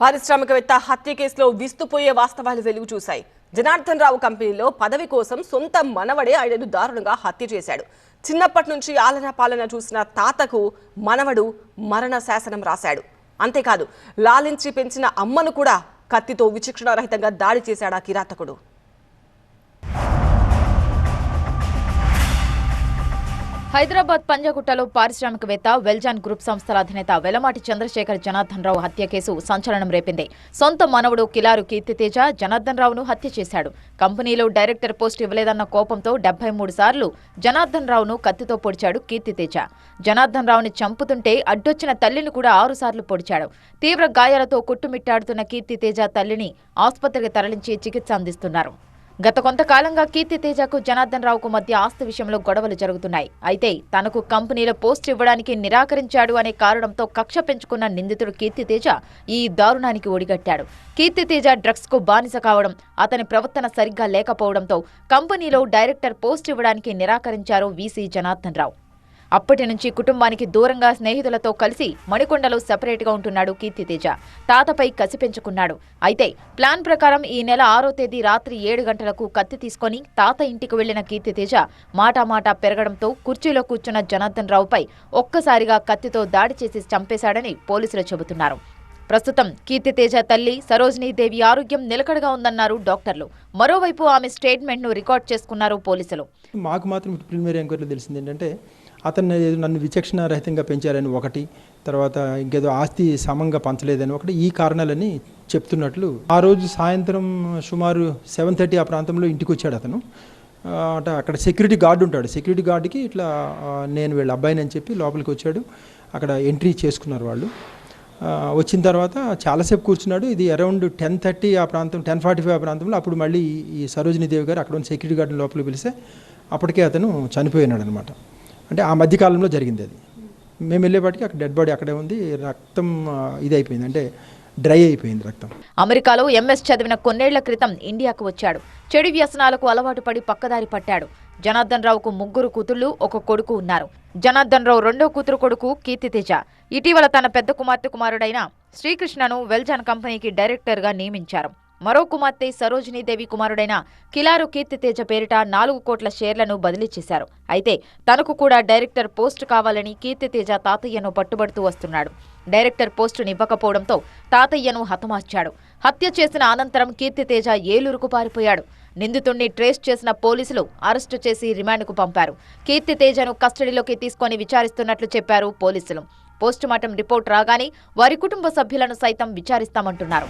పారిశ్రామికవేత్త హత్య కేసులో విస్తుపోయే వాస్తవాలు వెలుగు చూశాయి. జనార్దన్ రావు కంపెనీలో పదవి కోసం సొంత మనవడే ఆయనను దారుణంగా హత్య చేశాడు. చిన్నప్పటి నుంచి ఆలన పాలన చూసిన తాతకు మనవడు మరణ శాసనం రాశాడు. అంతేకాదు లాలించి పెంచిన అమ్మను కూడా కత్తితో విచక్షణారహితంగా దాడి చేశాడా కిరాతకుడు. హైదరాబాద్ పంజాగుట్టలో పారిశ్రామికవేత్త వెల్జాన్ గ్రూప్ సంస్థల అధినేత వెలమాటి చంద్రశేఖర్ జనార్దన్ రావు హత్య కేసు సంచలనం రేపింది. సొంత మనవడు కిలారు కీర్తితేజ జనార్దన్ రావును హత్య చేశాడు. కంపెనీలో డైరెక్టర్ పోస్ట్ ఇవ్వలేదన్న కోపంతో డెబ్బై మూడు సార్లు జనార్దన్ రావును కత్తితో పొడిచాడు కీర్తితేజ. జనార్దన్ రావుని చంపుతుంటే అడ్డొచ్చిన తల్లిని కూడా ఆరుసార్లు పొడిచాడు. తీవ్ర గాయాలతో కుట్టుమిట్టాడుతున్న కీర్తితేజ తల్లిని ఆసుపత్రికి తరలించి చికిత్స అందిస్తున్నారు. గత కొంతకాలంగా కీర్తి తేజకు జనార్దన్ రావుకు మధ్య ఆస్తి విషయంలో గొడవలు జరుగుతున్నాయి. అయితే తనకు కంపెనీలో పోస్ట్ ఇవ్వడానికి నిరాకరించాడు అనే కారణంతో కక్ష పెంచుకున్న నిందితుడు కీర్తి తేజ ఈ దారుణానికి ఒడిగట్టాడు. కీర్తి తేజ డ్రగ్స్కు బానిస కావడం అతని ప్రవర్తన సరిగ్గా లేకపోవడంతో కంపెనీలో డైరెక్టర్ పోస్ట్ ఇవ్వడానికి నిరాకరించారు వీసీ జనార్దన్ రావు. అప్పటి నుంచి కుటుంబానికి దూరంగా స్నేహితులతో కలిసి మణికొండలో సెపరేట్గా ఉంటున్నాడు కీర్తితేజ. తాతపై కసి పెంచుకున్నాడు. అయితే ప్లాన్ ప్రకారం ఈ నెల ఆరో తేదీ రాత్రి ఏడు గంటలకు కత్తి తీసుకొని తాత ఇంటికి వెళ్ళిన కీర్తితేజ మాటామాటా పెరగడంతో కుర్చీలో కూర్చున్న జనార్దన్ రావుపై ఒక్కసారిగా కత్తితో దాడి చేసి చంపేశాడని పోలీసులు చెబుతున్నారు. ప్రస్తుతం కీర్తితేజ తల్లి సరోజినీదేవి ఆరోగ్యం నిలకడగా ఉందన్నారు డాక్టర్లు. మరోవైపు ఆమె స్టేట్మెంట్ను రికార్డ్ చేసుకున్నారు పోలీసులు. మాకు మాత్రం ప్రిలిమినరీ ఎంక్వైరీలో తెలిసింది ఏంటంటే అతను ఏదో నన్ను విచక్షణ రహితంగా పెంచారని ఒకటి తర్వాత ఇంకేదో ఆస్తి సమంగా పంచలేదని ఒకటి ఈ కారణాలని చెప్తున్నట్లు ఆ రోజు సాయంత్రం సుమారు సెవెన్ థర్టీ ఆ ప్రాంతంలో ఇంటికి వచ్చాడు అతను. అట అంటే అక్కడ సెక్యూరిటీ గార్డు ఉంటాడు. సెక్యూరిటీ గార్డుకి ఇట్లా నేను వీళ్ళ అబ్బాయిని అని చెప్పి లోపలికి వచ్చాడు. అక్కడ ఎంట్రీ చేసుకున్నారు వాళ్ళు. వచ్చిన తర్వాత చాలాసేపు కూర్చున్నాడు. ఇది అరౌండ్ టెన్ థర్టీ ఆ ప్రాంతం టెన్ ఫార్టీ ఫైవ్ ఆ ప్రాంతంలో అప్పుడు మళ్ళీ ఈ సరోజినీ దేవి గారు అక్కడ ఉన్న సెక్యూరిటీ గార్డుని లోపలికి పిలిస్తే అప్పటికే అతను చనిపోయినాడు అనమాట అంటే ఆ మధ్యకాలంలో జరిగింది అది. మేము వెళ్ళేపాటికి అక్కడ డెడ్ బాడీ అక్కడే ఉంది. రక్తం ఇది అయిపోయింది. అంటే డ్రై అయిపోయింది రక్తం. అమెరికాలో ఎంఎస్ చదివిన కొన్నేళ్ళ క్రితం ఇండియాకు వచ్చాడు. చెడు వ్యసనాలకు అలవాటు పడి పక్కదారి పట్టాడు. జనార్దన్ రావుకు ముగ్గురు కూతుళ్ళు ఒక కొడుకు ఉన్నారు. జనార్దన్ రావు రెండో కూతురు కొడుకు కీర్తితేజ. ఇటీవల తన పెద్ద కుమార్తె కుమారుడైన శ్రీకృష్ణను వెల్జాన్ కంపెనీకి డైరెక్టర్గా నియమించారు. మరో కుమార్తె సరోజినీదేవి కుమారుడైన కిలారు కీర్తితేజ పేరిట నాలుగు కోట్ల షేర్లను బదిలీ చేశారు. అయితే తనకు కూడా డైరెక్టర్ పోస్ట్ కావాలని కీర్తితేజ తాతయ్యను పట్టుబడుతూ వస్తున్నాడు. డైరెక్టర్ పోస్టును ఇవ్వకపోవడంతో తాతయ్యను హతమార్చాడు. హత్య చేసిన అనంతరం కీర్తితేజ ఏలూరుకు పారిపోయాడు. నిందితుణ్ణి ట్రేస్ చేసిన పోలీసులు అరెస్టు చేసి రిమాండ్కు పంపారు. కీర్తితేజను కస్టడీలోకి తీసుకొని విచారిస్తున్నట్లు చెప్పారు పోలీసులు. పోస్టుమార్టం రిపోర్ట్ రాగానే వారి కుటుంబ సభ్యులను సైతం విచారిస్తామంటున్నారు.